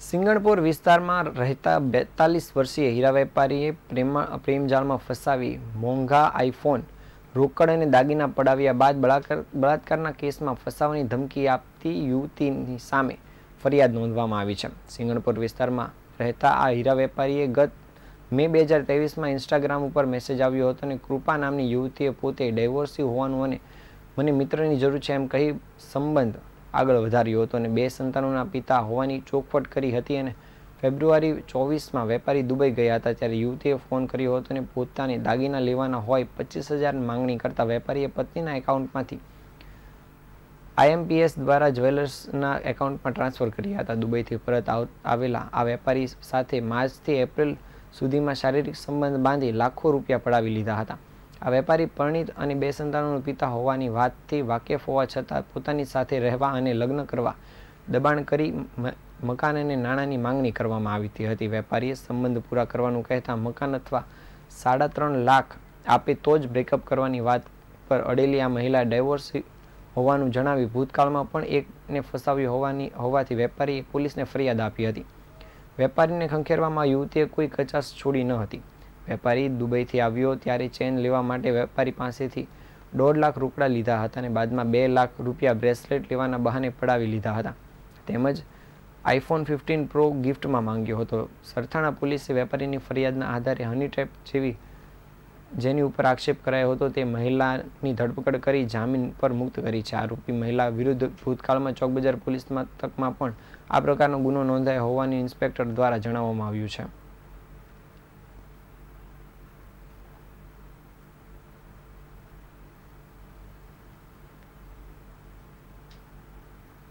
સિંગણપુર વિસ્તારમાં રહેતા બેતાલીસ વર્ષીય હીરા વેપારીએ પ્રેમા પ્રેમજાળમાં ફસાવી મોંઘા આઈફોન રોકડ અને દાગીના પડાવ્યા બાદ બળાત્કાર, બળાત્કારના કેસમાં ફસાવાની ધમકી આપતી યુવતીની સામે ફરિયાદ નોંધવામાં આવી છે. સિંગણપુર વિસ્તારમાં રહેતા આ હીરા વેપારીએ ગત મે બે હજાર ત્રેવીસમાં ઇન્સ્ટાગ્રામ ઉપર મેસેજ આવ્યો હતો અને કૃપા નામની યુવતીએ પોતે ડાયવોર્સી હોવાનું અને મને મિત્રની જરૂર છે એમ કહી સંબંધ આગળ વધાર્યો હતો અને બે સંતાનોના પિતા હોવાની ચોખવટ કરી હતી અને ફેબ્રુઆરી ચોવીસમાં વેપારી દુબઈ ગયા હતા ત્યારે યુવતીએ ફોન કર્યો હતો અને પોતાને દાગીના લેવાના હોય પચીસ હજાર માંગણી કરતા વેપારીએ પત્નીના એકાઉન્ટમાંથી આઈએમપીએસ દ્વારા જ્વેલર્સના એકાઉન્ટમાં ટ્રાન્સફર કર્યા હતા. દુબઈથી પરત આવેલા આ વેપારી સાથે માર્ચથી એપ્રિલ સુધીમાં શારીરિક સંબંધ બાંધી લાખો રૂપિયા પડાવી લીધા હતા. આ વેપારી પરણિત અને બે સંતાનોના પિતા હોવાની વાતથી વાકેફ હોવા છતાં પોતાની સાથે રહેવા અને લગ્ન કરવા દબાણ કરી મકાન અને નાણાંની માંગણી કરવામાં આવી હતી. વેપારીએ સંબંધ પૂરા કરવાનું કહેતા મકાન અથવા સાડા ત્રણ લાખ આપે તો જ બ્રેકઅપ કરવાની વાત પર અડેલી આ મહિલા ડાયવોર્સ હોવાનું જણાવી ભૂતકાળમાં પણ એકને ફસાવી હોવાની, હોવાથી વેપારીએ પોલીસને ફરિયાદ આપી હતી. વેપારીને ખંખેરવામાં યુવતીએ કોઈ કચાશ છોડી ન હતી. વેપારી દુબઈથી આવ્યો ત્યારે ચેન લેવા માટે વેપારી પાસેથી દોઢ લાખ રોકડા લીધા હતા અને બાદમાં બે લાખ રૂપિયા બ્રેસલેટ લેવાના બહાને પડાવી લીધા હતા. તેમજ આઈફોન ફિફ્ટીન પ્રો ગિફ્ટમાં માંગ્યો હતો. સરથાણા પોલીસે વેપારીની ફરિયાદના આધારે હની ટ્રેપ જેવી જેની ઉપર આક્ષેપ કરાયો હતો તે મહિલાની ધરપકડ કરી જામીન પર મુક્ત કરી છે. આરોપી મહિલા વિરુદ્ધ ભૂતકાળમાં ચોકબજાર પોલીસ મથકમાં પણ આ પ્રકારનો ગુનો નોંધાયો હોવાની ઇન્સ્પેક્ટર દ્વારા જણાવવામાં આવ્યું છે.